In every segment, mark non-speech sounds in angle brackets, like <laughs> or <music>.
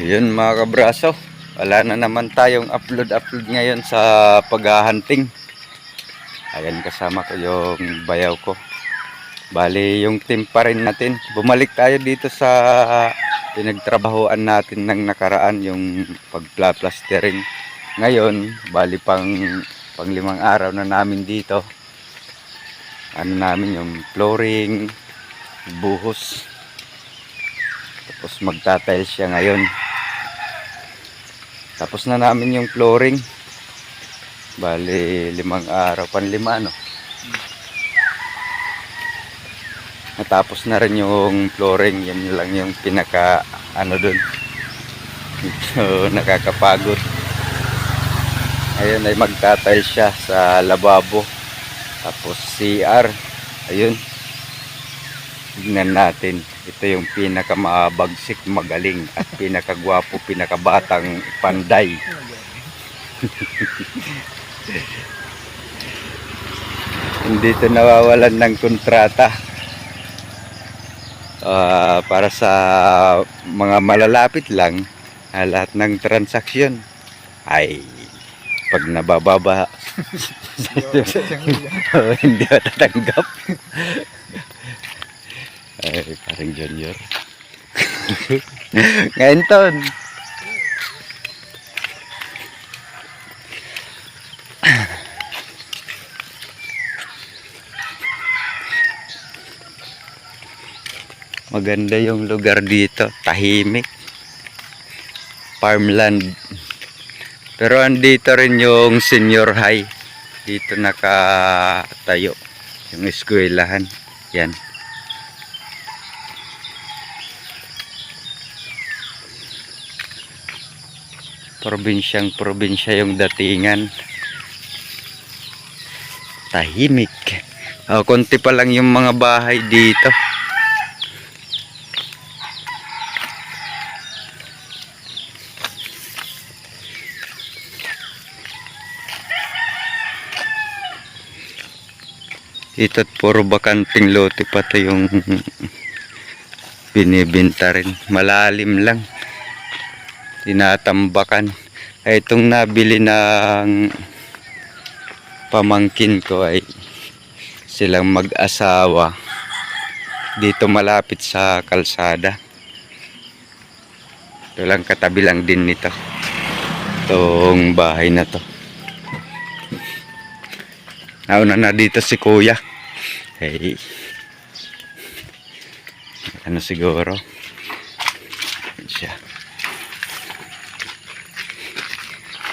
Yun mga kabraso. Wala na naman tayong upload-upload ngayon sa paghahunting. Ayan kasama ko yung bayaw ko. Bali yung team pa rin natin. Bumalik tayo dito sa pinagtrabahoan natin ng nakaraan yung pagpla-plastering. Ngayon, bali pang pang limang araw na namin dito. Ano namin yung flooring, buhos. Tapos magtatiles siya ngayon. Tapos na namin yung flooring. Bali, limang araw, panlima no. Natapos na rin yung flooring. Yan lang yung pinaka, ano dun. So, <laughs> nakakapagod. Ayun ay magtatiles siya sa lababo. Tapos CR. Ayun. Tignan natin. Ito yung pinakamabagsik, magaling at pinakagwapo, pinakabatang panday. <laughs> Hindi ito nawawalan ng kontrata. Ah, para sa mga malalapit lang, ah, lahat ng transaksyon ay pag nabababa <laughs> hindi matatanggap. <laughs> Ay, parang junior. <laughs> Ngayon ton. Maganda yung lugar dito. Tahimik. Farmland. Pero andito rin yung senior high. Dito nakatayo. Yung eskwelahan. Yan. Probinsyang probinsya yung datingan. Tahimik. Oh, konti pa lang yung mga bahay dito. Ito't puro bakanting lote pa to yung binibinta rin. Malalim lang. Tinatambakan. Ay, itong nabili ng pamangkin ko ay silang mag-asawa dito malapit sa kalsada. Ito lang katabi lang din nito. Itong bahay na to. Nauna na dito si kuya. Hey. Ano siguro? Siya.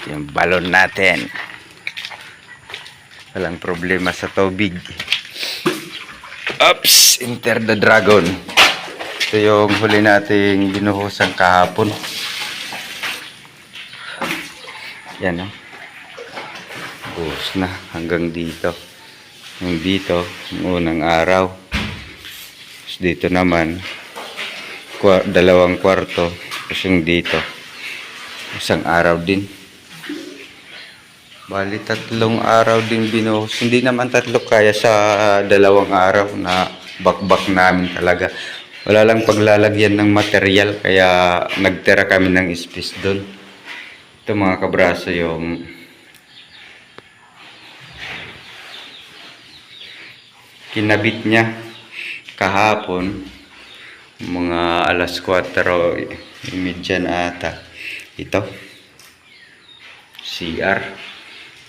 Yung balon natin. Walang problema sa tubig. Oops! Enter the dragon. Ito yung huli nating binuhusan kahapon. Yan o. Buhos na hanggang dito. Yung dito, yung unang araw. Tapos dito naman, kwa- dalawang kwarto. Tapos yung dito, isang araw din. Bali, tatlong araw din binuhos. Hindi naman tatlo kaya sa dalawang araw na bakbak namin talaga. Wala lang paglalagyan ng material kaya nagtira kami ng space doon. Ito mga kabraso yung kinabit niya kahapon mga alas 4 imedya na ata ito CR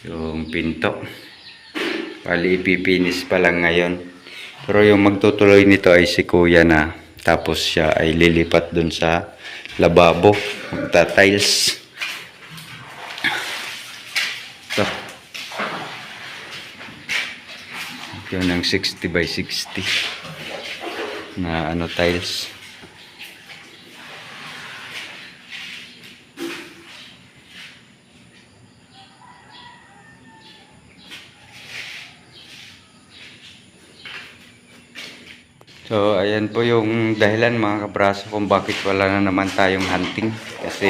yung pinto. Bali ipipinis pa lang ngayon. Pero yung magtutuloy nito ay si kuya na. Tapos siya ay lilipat dun sa lababo. Magta-tiles. Ito. Yun ang 60 by 60 na ano tiles So, ayan po yung dahilan mga kabraso kung bakit wala na naman tayong hunting. Kasi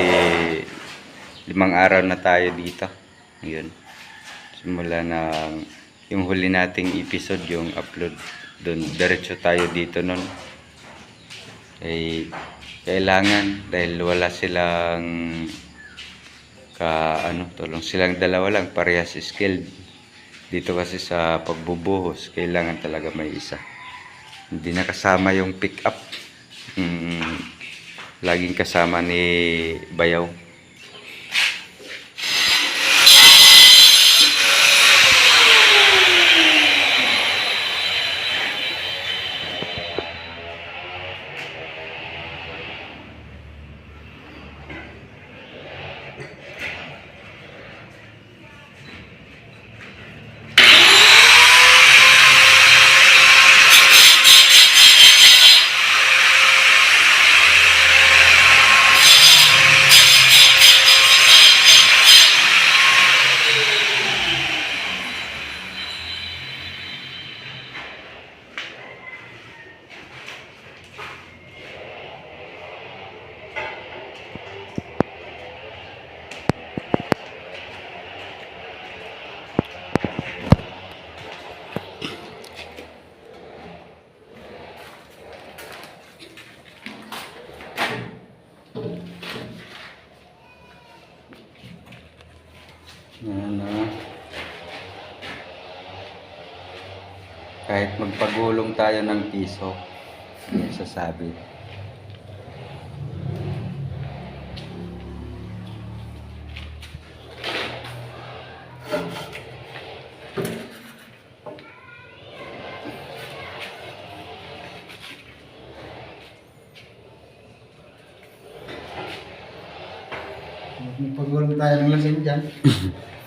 limang araw na tayo dito. Ayun. Simula na yung huli nating episode, yung upload doon. Diretso tayo dito nun. Eh, kailangan dahil wala silang ka ano tulong silang dalawa lang parehas skilled dito kasi sa pagbubuhos kailangan talaga may isa hindi na kasama yung pick up mm, laging kasama ni Bayaw Yan na. Kahit magpagulong tayo ng piso, hindi sasabi. Magpagulong tayo ng lasing dyan. <laughs>